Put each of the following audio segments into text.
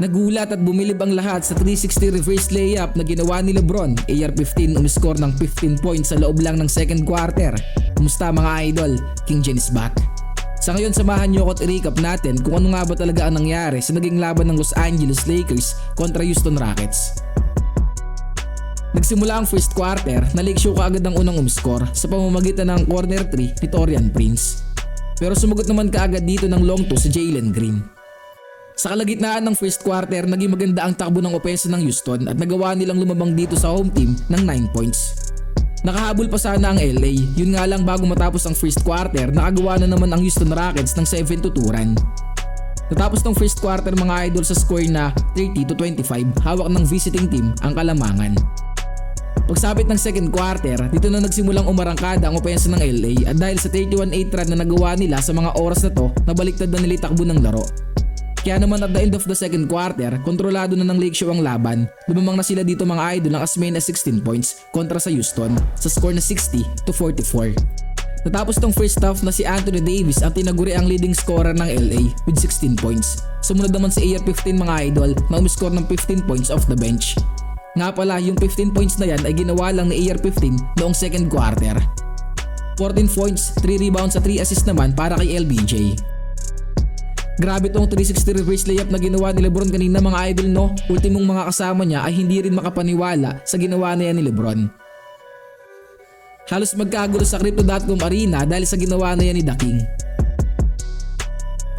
Nagulat at bumilib ang lahat sa 360 reverse layup na ginawa ni Lebron. AR-15 umiscore ng 15 points sa loob lang ng second quarter. Kumusta mga idol? King Jen is back. Sa ngayon samahan niyo ako at i-recap natin kung ano nga ba talaga ang nangyari sa naging laban ng Los Angeles Lakers kontra Houston Rockets. Nagsimula ang first quarter, na-Lake Show kaagad ang unang umiscore sa pamamagitan ng corner 3 ni Torian Prince. Pero sumagot naman kaagad dito ng long 2 si Jalen Green. Sa kalagitnaan ng first quarter, naging maganda ang takbo ng opensa ng Houston at nagawa nilang lumabang dito sa home team ng 9 points. Nakahabol pa sana ang LA, yun nga lang bago matapos ang first quarter, nakagawa na naman ang Houston Rockets ng 7 to 2 run. Natapos ng first quarter mga idol sa score na 30 to 25, hawak ng visiting team ang kalamangan. Pagsapit ng second quarter, dito na nagsimulang umarangkada ang opensa ng LA at dahil sa 31-8 run na nagawa nila sa mga oras na to, nabaliktad na nila yung takbo ng laro. Kaya naman at the end of the second quarter, kontrolado na ng Lake Show ang laban. Lumamang na sila dito mga idol ng as many as 16 points kontra sa Houston sa score na 60 to 44. Natapos tong first half na si Anthony Davis ang tinaguri ang leading scorer ng LA with 16 points. Sumunod naman si AR-15 mga idol na umiscore ng 15 points off the bench. Nga pala, yung 15 points na yan ay ginawa lang ni AR-15 noong second quarter. 14 points, 3 rebounds at 3 assists naman para kay LBJ. Grabe tong 360 reverse layup na ginawa ni Lebron kanina mga idol no. Ultimong mga kasama niya ay hindi rin makapaniwala sa ginawa na yan ni Lebron. Halos magkagulo sa Crypto.com arena dahil sa ginawa na yan ni The King.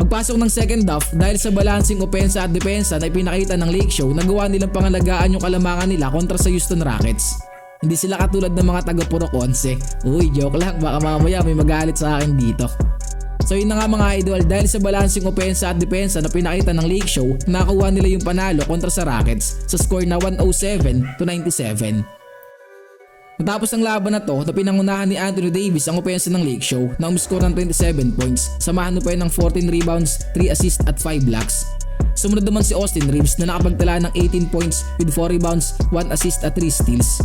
Pagpasok ng second half dahil sa balancing opensa at depensa na ipinakita ng Lake Show, nagawa nilang pangalagaan yung kalamangan nila kontra sa Houston Rockets. Hindi sila katulad ng mga taga Puro Conce. Uy, joke lang, baka mamaya may magalit sa akin dito. So yun na nga mga idol, dahil sa balancing opensa at depensa na pinakita ng Lake Show, nakakuha nila yung panalo kontra sa Rockets sa score na 107 to 97. Natapos ang laban na to, na pinangunahan ni Anthony Davis ang opensa ng Lake Show na umiscore ng 27 points, samahan pa yun ng 14 rebounds, 3 assists at 5 blocks. Sumunod naman si Austin Reeves na nakapagtala ng 18 points with 4 rebounds, 1 assist at 3 steals.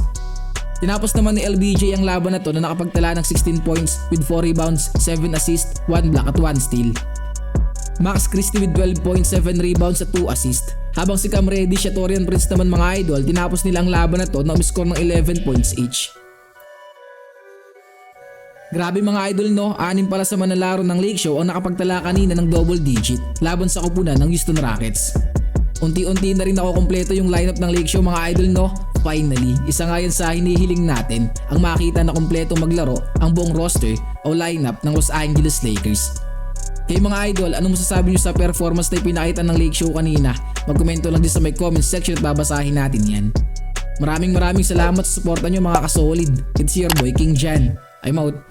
Tinapos naman ni LBJ ang laban na to na nakapagtala ng 16 points with 4 rebounds, 7 assists, 1 block at 1 steal. Max Christie with 12.7 rebounds at 2 assists. Habang si Cam Reddish at Torian Prince naman mga idol, tinapos nila ang laban na to na umiscore ng 11 points each. Grabe mga idol no, anim pala sa manlalaro ng Lake Show ang nakapagtala kanina ng double digit laban sa kupunan ng Houston Rockets. Unti-unti na rin nakukompleto yung lineup ng Lake Show mga idol no. Finally, isa nga yan sa hinihiling natin ang makita na kompleto maglaro ang buong roster o lineup ng Los Angeles Lakers. Kaya mga idol, ano masasabi nyo sa performance na ipinakita ng Lake Show kanina? Magkomento lang din sa may comment section at babasahin natin yan. Maraming maraming salamat sa suporta nyo mga kasolid. It's your boy King Jan. I'm out.